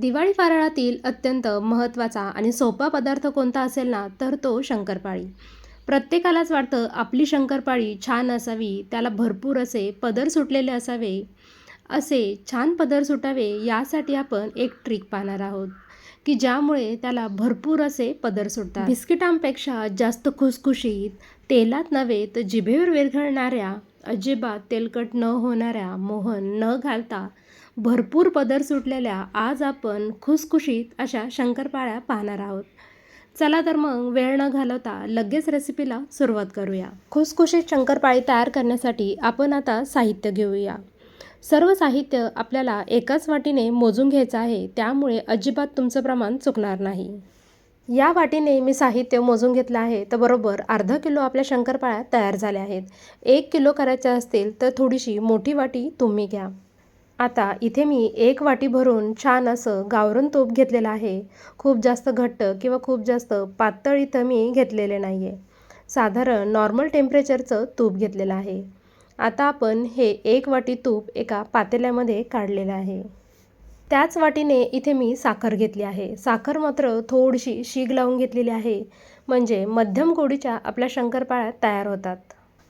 दिवाळी फराळातील अत्यंत महत्त्वाचा आणि सोपा पदार्थ कोणता असेल ना तर तो शंकरपाळी. प्रत्येकालाच वाटतं आपली शंकरपाळी छान असावी त्याला भरपूर असे पदर सुटलेले असावे. असे छान पदर सुटावे यासाठी आपण एक ट्रिक पाहणार आहोत की ज्यामुळे त्याला भरपूर असे पदर सुटतात. बिस्किटांपेक्षा जास्त खुसखुशीत तेलात नव्हे तर जिभेवर विरघळणाऱ्या अजिबात तेलकट न होणाऱ्या मोहन न घालता भरपूर पदर सुटलेल्या आज आपण खुसखुशीत अशा शंकरपाळ्या पाहणार आहोत. चला तर मग वेळ न घालवता लगेच रेसिपीला सुरुवात करूया. खुसखुशीत शंकरपाळी तयार करण्यासाठी आपण आता साहित्य घेऊया. सर्व साहित्य आपल्याला एकाच वाटीने मोजून घ्यायचं आहे त्यामुळे अजिबात तुमचं प्रमाण चुकणार नाही. या वाटीने मी साहित्य मोजून घेतलं आहे तर बरोबर अर्धा किलो आपल्या शंकरपाळ्या तयार झाल्या आहेत. एक किलो करायच्या असतील तर थोडीशी मोठी वाटी तुम्ही घ्या. आता इथे मी एक वाटी भरून छान असं गावरण तूप घेतलेलं आहे. खूप जास्त घट्ट किंवा खूप जास्त पातळ इथं मी घेतलेले नाही आहे साधारण नॉर्मल टेम्परेचरचं तूप घेतलेलं आहे. आता आपण हे एक वाटी तूप एका पातेल्यामध्ये काढलेलं आहे. त्याच वाटीने इथे मी साखर घेतली आहे. साखर मात्र थोडीशी शीग लावून घेतलेली आहे. म्हणजे मध्यम गोडीच्या आपल्या शंकरपाळ्या तयार होतात.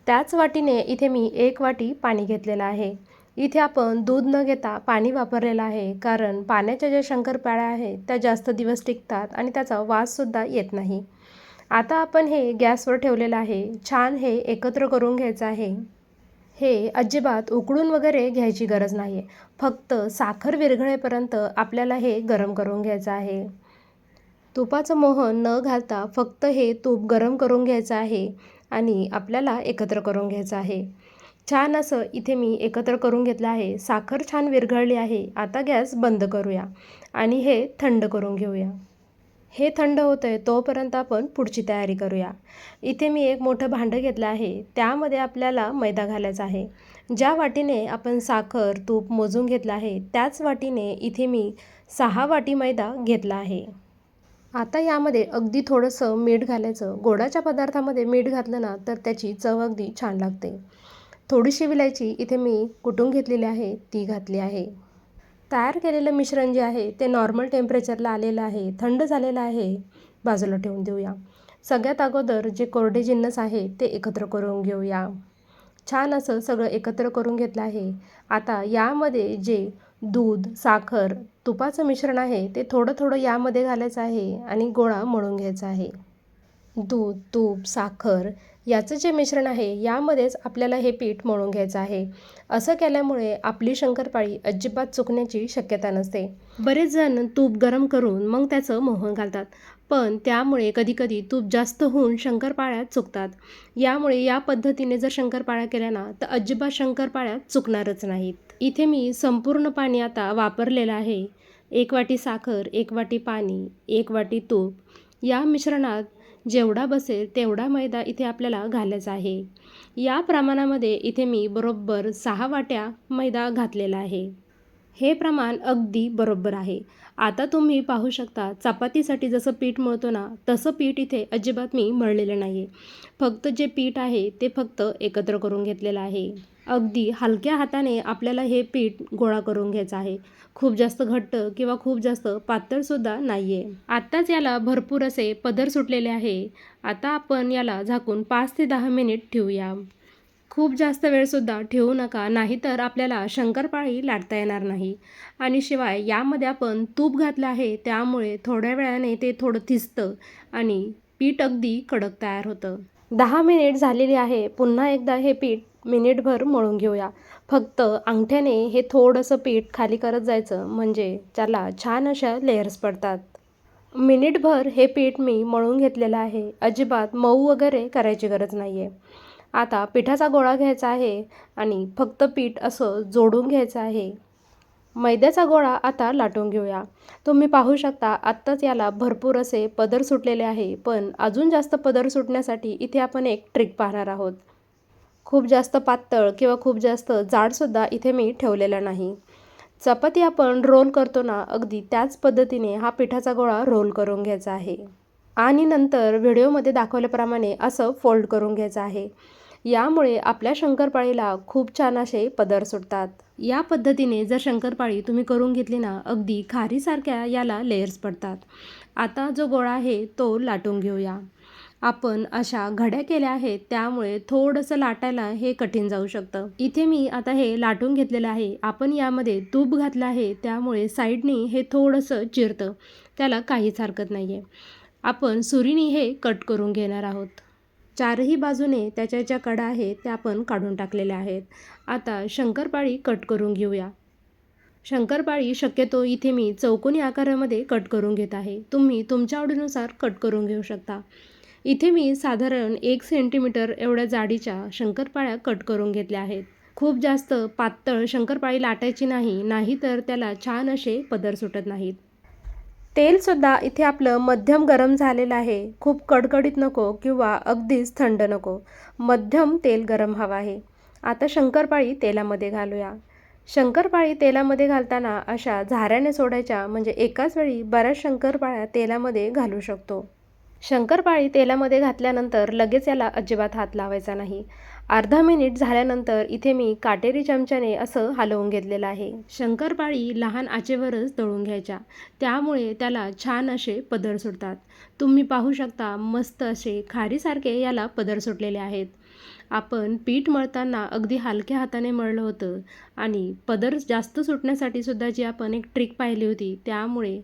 त्याच वाटीने इथे मी एक वाटी पाणी घेतलेलं आहे. इथे आपण दूध न घेता पाणी वापरलेलं आहे कारण पाण्याच्या ज्या शंकरपाळ्या आहेत त्या जास्त दिवस टिकतात आणि त्याचा वाससुद्धा येत नाही. आता आपण हे गॅसवर ठेवलेलं आहे. छान हे एकत्र करून घ्यायचं आहे. हे अजिबात उकळून वगैरे घ्यायची गरज नाही आहे फक्त साखर विरघळेपर्यंत आपल्याला हे गरम करून घ्यायचं आहे. तुपाचं मोहन न घालता फक्त हे तूप गरम करून घ्यायचं आहे आणि आपल्याला एकत्र करून घ्यायचं आहे. छान असं इथे मी एकत्र करून घेतलं आहे. साखर छान विरघळली आहे. आता गॅस बंद करूया आणि हे थंड करून घेऊया. हे थंड होतं आहे तोपर्यंत आपण पुढची तयारी करूया. इथे मी एक मोठं भांडं घेतलं आहे. त्यामध्ये आपल्याला मैदा घालायचा आहे. ज्या वाटीने आपण साखर तूप मोजून घेतलं आहे त्याच वाटीने इथे मी सहा वाटी मैदा घेतला आहे. आता यामध्ये अगदी थोडंसं मीठ घालायचं. गोडाच्या पदार्थामध्ये मीठ घातलं ना तर त्याची चव अगदी छान लागते. थोडीशी विलायची इथे मी कुटून घेतलेली आहे ती घातली आहे. तयार केलेलं मिश्रण जे आहे ते नॉर्मल टेम्परेचरला आलेलं आहे थंड झालेलं आहे. बाजूला ठेवून देऊया. सगळ्यात अगोदर जे कोरडे जिन्नस आहे ते एकत्र करून घेऊया. छान असं सगळं एकत्र करून घेतलं आहे. आता यामध्ये जे दूध साखर तुपाचं मिश्रण आहे ते थोडं थोडं यामध्ये घालायचं आहे आणि गोळा मळून घ्यायचा आहे. दूध तूप साखर याचं जे मिश्रण आहे यामध्येच आपल्याला हे पीठ मळून घ्यायचं आहे. असं केल्यामुळे आपली शंकरपाळी अजिबात चुकण्याची शक्यता नसते. बरेच जण तूप गरम करून मग त्याचं मोहन घालतात. पण त्यामुळे कधीकधी तूप जास्त होऊन शंकरपाळ्या चुकतात यामुळे या पद्धतीने जर शंकरपाळ्या केल्या ना तर अजिबात शंकरपाळ्या चुकणारच नाहीत. इथे मी संपूर्ण पाणी आता वापरलेलं आहे. एक वाटी साखर एक वाटी पाणी एक वाटी तूप. या मिश्रणात जेवढा बसेल तेवढा मैदा इथे आपल्याला घालायचा आहे. या प्रमाणामध्ये इथे मी बरोबर सहा वाट्या मैदा घातलेला आहे. हे प्रमाण अगदी बरोबर आहे. आता तुम्ही पाहू शकता चपातीसाठी जसं पीठ मळतो ना तसं पीठ इथे अजिबात मी मळलेलं नाही आहे फक्त जे पीठ आहे ते फक्त एकत्र करून घेतलेलं आहे. अगदी हलक्या हाताने आपल्याला हे पीठ गोळा करून घ्यायचं आहे. खूप जास्त घट्ट किंवा खूप जास्त पातळसुद्धा नाही आहे आत्ताच याला भरपूर असे पदर सुटलेले आहे. आता आपण याला झाकून पाच ते दहा मिनिट ठेवूया. खूप जास्त वेळसुद्धा ठेवू नका नाहीतर आपल्याला शंकरपाळी लाटता येणार नाही. आणि शिवाय यामध्ये आपण तूप घातलं आहे त्यामुळे थोड्या वेळाने ते थोडं थिजतं आणि पीठ अगदी कडक तयार होतं. दहा मिनिट झालेली आहे. पुन्हा एकदा हे पीठ मिनिटभर मळून घेऊया. फक्त अंगठ्याने हे थोडंसं पीठ खाली करत जायचं. म्हणजे त्याला छान अशा लेअर्स पडतात. मिनिटभर हे पीठ मी मळून घेतलेलं आहे. अजिबात मऊ वगैरे करायची गरज नाही आहे आता पिठाचा गोळा घ्यायचा आहे आणि फक्त पीठ असं जोडून घ्यायचं आहे. मैद्याचा गोळा आता लाटून घेऊया. तुम्ही पाहू शकता आत्ताच याला भरपूर असे पदर सुटलेले आहे पण अजून जास्त पदर सुटण्यासाठी इथे आपण एक ट्रिक पाहणार आहोत. खूप जास्त पातळ किंवा खूप जास्त जाडसुद्धा इथे मी ठेवलेला नाही. चपाती आपण रोल करतो ना अगदी त्याच पद्धतीने हा पिठाचा गोळा रोल करून घ्यायचा आहे. आणि नंतर व्हिडिओमध्ये दाखवल्याप्रमाणे असं फोल्ड करून घ्यायचं आहे. यामुळे आपल्या शंकरपाळीला खूप छान असे पदर सुटतात. या पद्धतीने जर शंकरपाळी तुम्ही करून घेतली ना अगदी खारीसारख्या याला लेयर्स पडतात. आता जो गोळा आहे तो लाटून घेऊया. आपण अशा घड्या केल्या आहेत त्यामुळे थोडंसं लाटायला हे कठीण जाऊ शकतं. इथे मी आता हे लाटून घेतलेलं आहे. आपण यामध्ये तूप घातलं आहे त्यामुळे साईडनी हे थोडंसं चिरतं. त्याला काहीच हरकत नाही आहे आपण सुरीनी हे कट करून घेणार आहोत. चारही बाजूने त्याच्या ज्या कडा आहेत त्या आपण काढून टाकलेल्या आहेत. आता शंकरपाळी कट करून घेऊया. शंकरपाळी शक्यतो इथे मी चौकोनी आकारामध्ये कट करून घेत आहे. तुम्ही तुमच्या आवडीनुसार कट करून घेऊ शकता. इथे मी साधारण एक सेंटीमीटर एवढ्या जाडीच्या शंकरपाळ्या कट करून घेतल्या आहेत. खूप जास्त पातळ शंकरपाळी लाटायची नाही नाही तर त्याला छान असे पदर सुटत नाहीत. तेलसुद्धा इथे आपलं मध्यम गरम झालेलं आहे. खूप कडकडीत नको किंवा अगदीच थंड नको. मध्यम तेल गरम हवं आहे. आता शंकरपाळी तेलामध्ये घालूया. शंकरपाळी तेलामध्ये घालताना अशा झाऱ्याने सोडायच्या म्हणजे एकाच वेळी बऱ्याच शंकरपाळ्या तेलामध्ये घालू शकतो. शंकरपाळी तेलामध्ये घातल्यानंतर लगेच याला अजिबात हात लावायचा नाही. अर्धा मिनिट झाल्यानंतर इथे मी काटेरी चमच्याने असं हलवून घेतलेलं आहे. शंकरपाळी लहान आचेवरच तळून घ्यायच्या. त्यामुळे त्याला छान असे पदर सुटतात. तुम्ही पाहू शकता मस्त असे खारीसारखे याला पदर सुटलेले आहेत. आपण पीठ मळताना अगदी हलक्या हाताने मळलं होतं आणि पदर जास्त सुटण्यासाठी सुद्धा जी आपण एक ट्रिक पाहिली होती त्यामुळे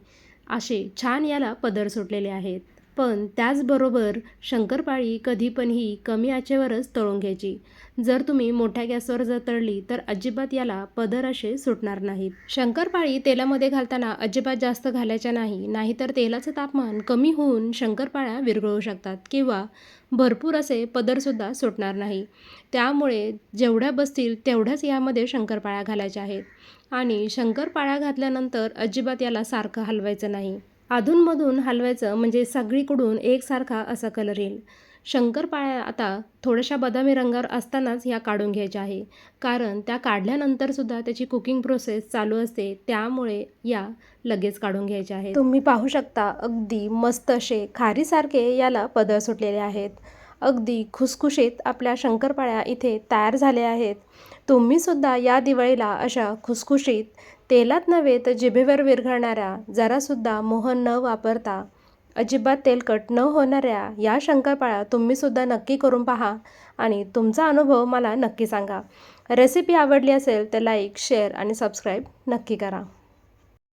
असे छान याला पदर सुटलेले आहेत. पण त्याचबरोबर शंकरपाळी कधी पण ही कमी आचेवरच तळून घ्यायची. जर तुम्ही मोठ्या गॅसवर जर तळली तर अजिबात याला पदर असे सुटणार नाहीत. शंकरपाळी तेलामध्ये घालताना अजिबात जास्त घालायच्या नाही नाहीतर तेलाचं तापमान कमी होऊन शंकरपाळ्या विरघळू शकतात किंवा भरपूर असे पदरसुद्धा सुटणार नाही. त्यामुळे जेवढ्या बसतील तेवढ्याच यामध्ये शंकरपाळ्या घालायच्या आहेत. आणि शंकरपाळ्या घातल्यानंतर अजिबात याला सारखं हलवायचं नाही. अधूनमधून हलवायचं म्हणजे सगळीकडून एकसारखा असा कलर येईल. शंकरपाळ्या आता थोड्याशा बदामी रंगावर असतानाच ह्या काढून घ्यायच्या आहे. कारण त्या काढल्यानंतरसुद्धा त्याची कुकिंग प्रोसेस चालू असते त्यामुळे या लगेच काढून घ्यायच्या आहेत. तुम्ही पाहू शकता अगदी मस्त असे खारीसारखे याला पदर सुटलेले आहेत. अगदी खुसखुशीत आपल्या शंकरपाळ्या इथे तयार झाल्या आहेत. तुम्हीसुद्धा या दिवाळीला अशा खुसखुशीत तेलात नव्हे तर जिभेवर विरघळणाऱ्या जरासुद्धा मोहन न वापरता अजिबात तेलकट न होणाऱ्या या शंकरपाळ्या तुम्हीसुद्धा नक्की करून पहा आणि तुमचा अनुभव मला नक्की सांगा. रेसिपी आवडली असेल तर लाईक शेअर आणि सबस्क्राईब नक्की करा.